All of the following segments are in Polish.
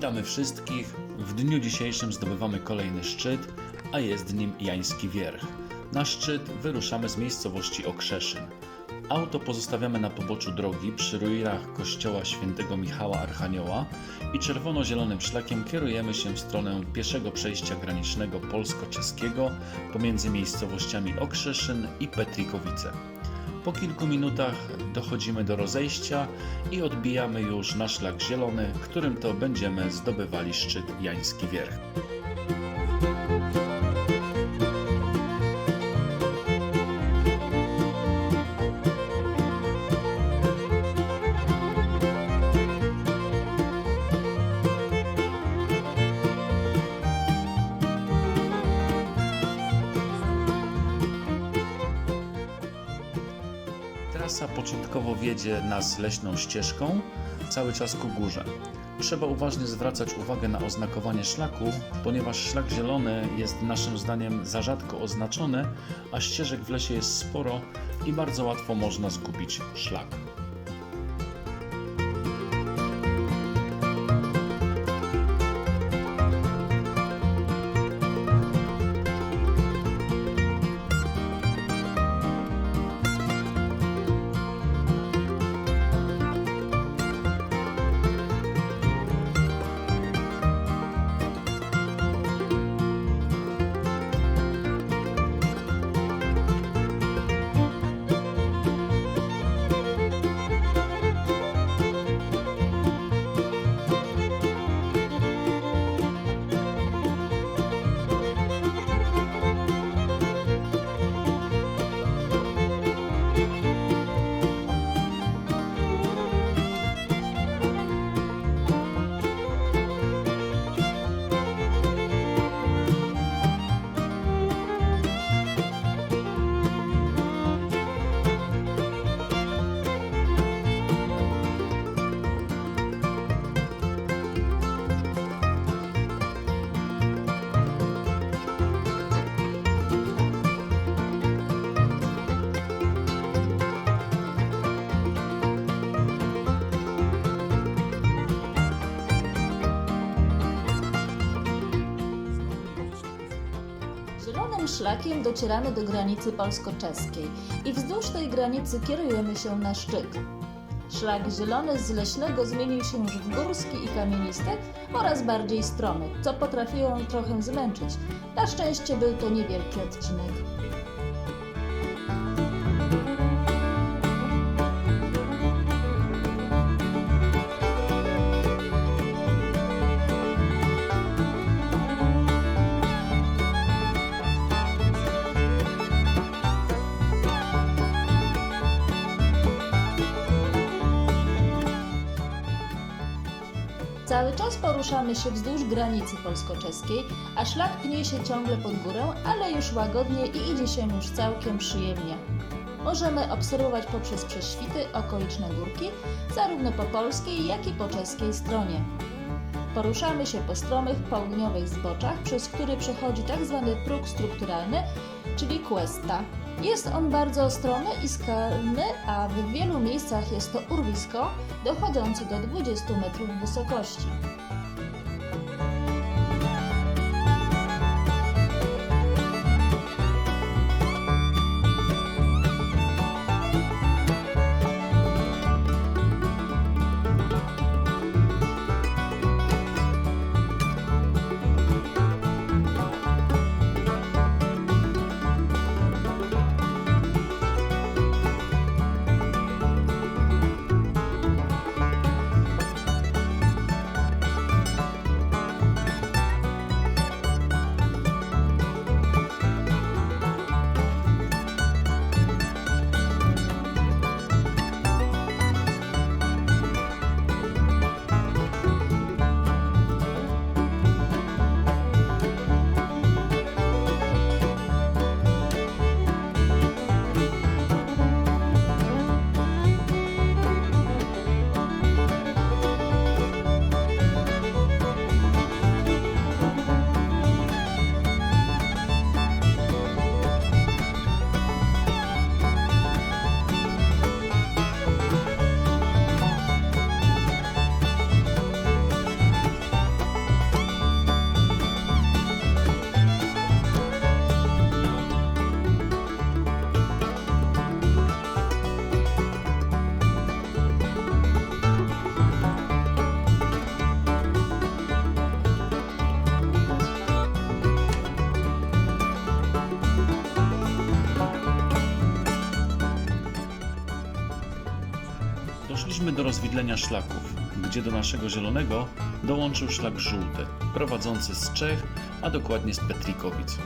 Witamy wszystkich. W dniu dzisiejszym zdobywamy kolejny szczyt, a jest nim Jański Wierch. Na szczyt wyruszamy z miejscowości Okrzeszyn. Auto pozostawiamy na poboczu drogi przy ruinach kościoła świętego Michała Archanioła i czerwono-zielonym szlakiem kierujemy się w stronę pieszego przejścia granicznego polsko-czeskiego pomiędzy miejscowościami Okrzeszyn i Petrikowice. Po kilku minutach dochodzimy do rozejścia i odbijamy już na szlak zielony, którym to będziemy zdobywali szczyt Jański Wierch. Początkowo wiedzie nas leśną ścieżką, cały czas ku górze. Trzeba uważnie zwracać uwagę na oznakowanie szlaku, ponieważ szlak zielony jest naszym zdaniem za rzadko oznaczony, a ścieżek w lesie jest sporo i bardzo łatwo można zgubić szlak. Szlakiem docieramy do granicy polsko-czeskiej i wzdłuż tej granicy kierujemy się na szczyt. Szlak zielony z leśnego zmienił się już w górski i kamienisty oraz bardziej stromy, co potrafiło trochę zmęczyć. Na szczęście był to niewielki odcinek. Cały czas poruszamy się wzdłuż granicy polsko-czeskiej, a szlak pnie się ciągle pod górę, ale już łagodnie i idzie się już całkiem przyjemnie. Możemy obserwować poprzez prześwity okoliczne górki, zarówno po polskiej, jak i po czeskiej stronie. Poruszamy się po stromych południowych zboczach, przez który przechodzi tzw. próg strukturalny, czyli cuesta. Jest on bardzo stromy i skalny, a w wielu miejscach jest to urwisko dochodzące do 20 metrów wysokości. Rozwidlenia szlaków, gdzie do naszego zielonego dołączył szlak żółty, prowadzący z Czech, a dokładnie z Petrikowic.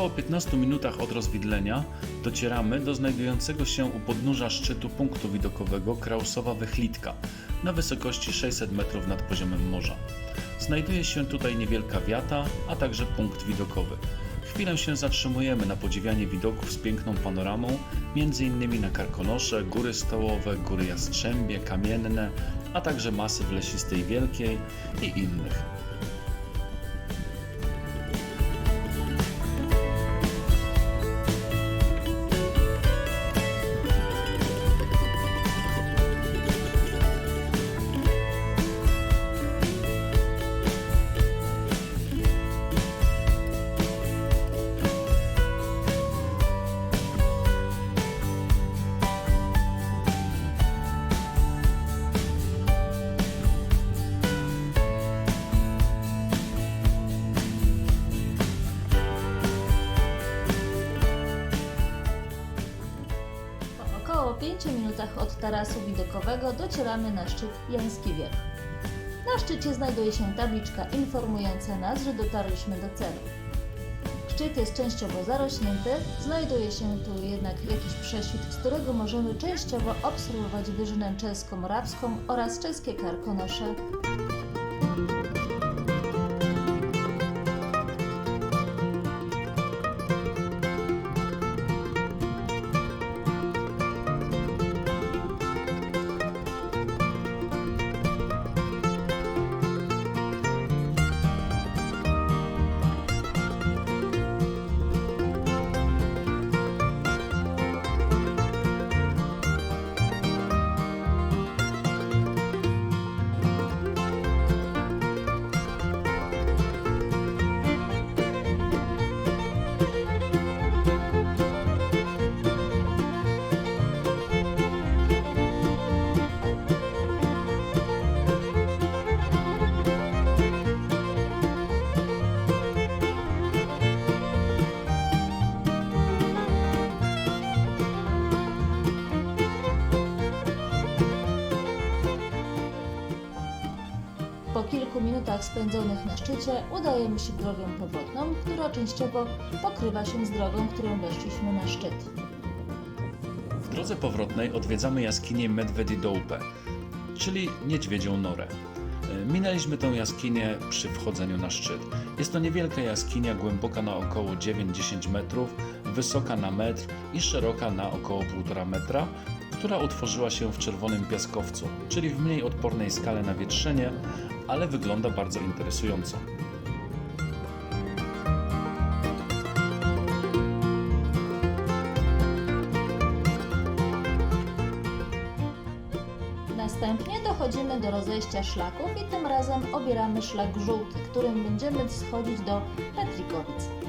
Około 15 minutach od rozwidlenia docieramy do znajdującego się u podnóża szczytu punktu widokowego Krausowa Wychlitka na wysokości 600 metrów nad poziomem morza. Znajduje się tutaj niewielka wiata, a także punkt widokowy. Chwilę się zatrzymujemy na podziwianie widoków z piękną panoramą, m.in. na Karkonosze, Góry Stołowe, Góry Jastrzębie, Kamienne, a także masyw lesistej Wielkiej i innych. 5 minutach od tarasu widokowego docieramy na szczyt Jański Wierch. Na szczycie znajduje się tabliczka informująca nas, że dotarliśmy do celu. Szczyt jest częściowo zarośnięty, znajduje się tu jednak jakiś prześwit, z którego możemy częściowo obserwować wyżynę czesko-morawską oraz czeskie Karkonosze. Minutach spędzonych na szczycie udajemy się drogą powrotną, która częściowo pokrywa się z drogą, którą weszliśmy na szczyt. W drodze powrotnej odwiedzamy jaskinię Medvedy Dołpe, czyli Niedźwiedzią Norę. E, Minęliśmy tę jaskinię przy wchodzeniu na szczyt. Jest to niewielka jaskinia, głęboka na około 9-10 metrów, wysoka na metr i szeroka na około 1,5 metra, która utworzyła się w czerwonym piaskowcu, czyli w mniej odpornej skale na wietrzenie, ale wygląda bardzo interesująco. Następnie dochodzimy do rozejścia szlaków i tym razem obieramy szlak żółty, którym będziemy schodzić do Petrikowic.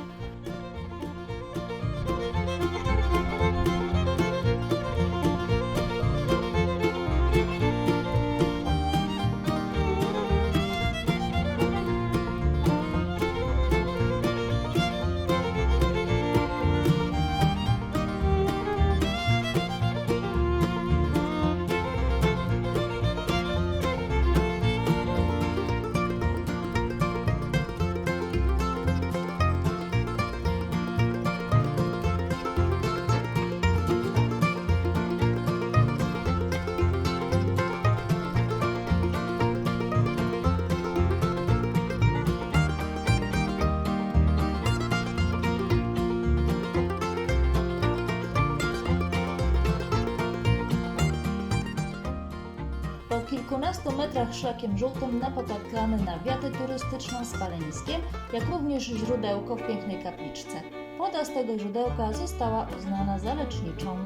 Kilkunastu metrach szlakiem żółtym napotykamy na wiatę turystyczną z paleniskiem, jak również źródełko w pięknej kapliczce. Woda z tego źródełka została uznana za leczniczą.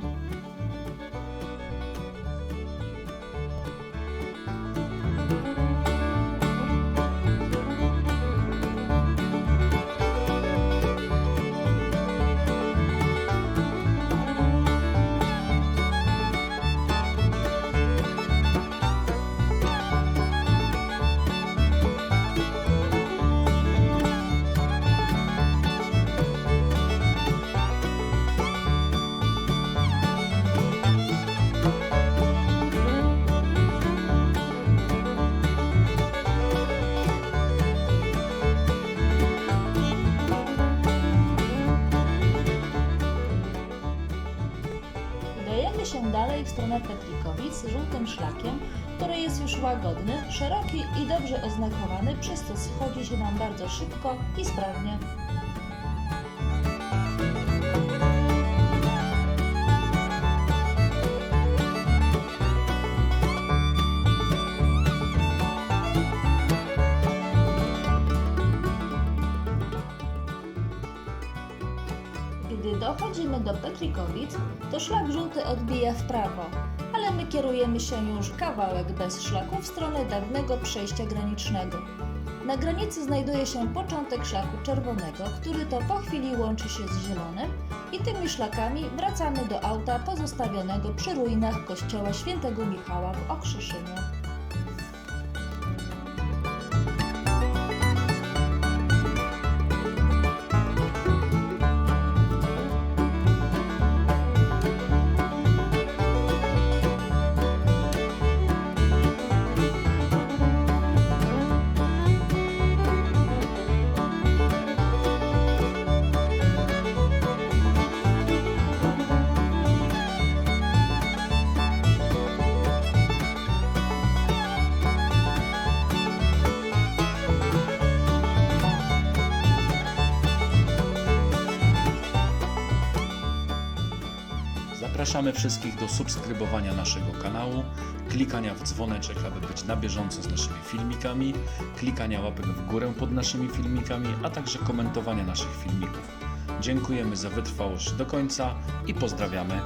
Szlakiem, który jest już łagodny, szeroki i dobrze oznakowany, przez co schodzi się nam bardzo szybko i sprawnie. Gdy dochodzimy do Petrikowic, to szlak żółty odbija w prawo, ale my kierujemy się już kawałek bez szlaku w stronę dawnego przejścia granicznego. Na granicy znajduje się początek szlaku czerwonego, który to po chwili łączy się z zielonym i tymi szlakami wracamy do auta pozostawionego przy ruinach kościoła świętego Michała w Okrzeszynie. Zapraszamy wszystkich do subskrybowania naszego kanału, klikania w dzwoneczek, aby być na bieżąco z naszymi filmikami, klikania łapek w górę pod naszymi filmikami, a także komentowania naszych filmików. Dziękujemy za wytrwałość do końca i pozdrawiamy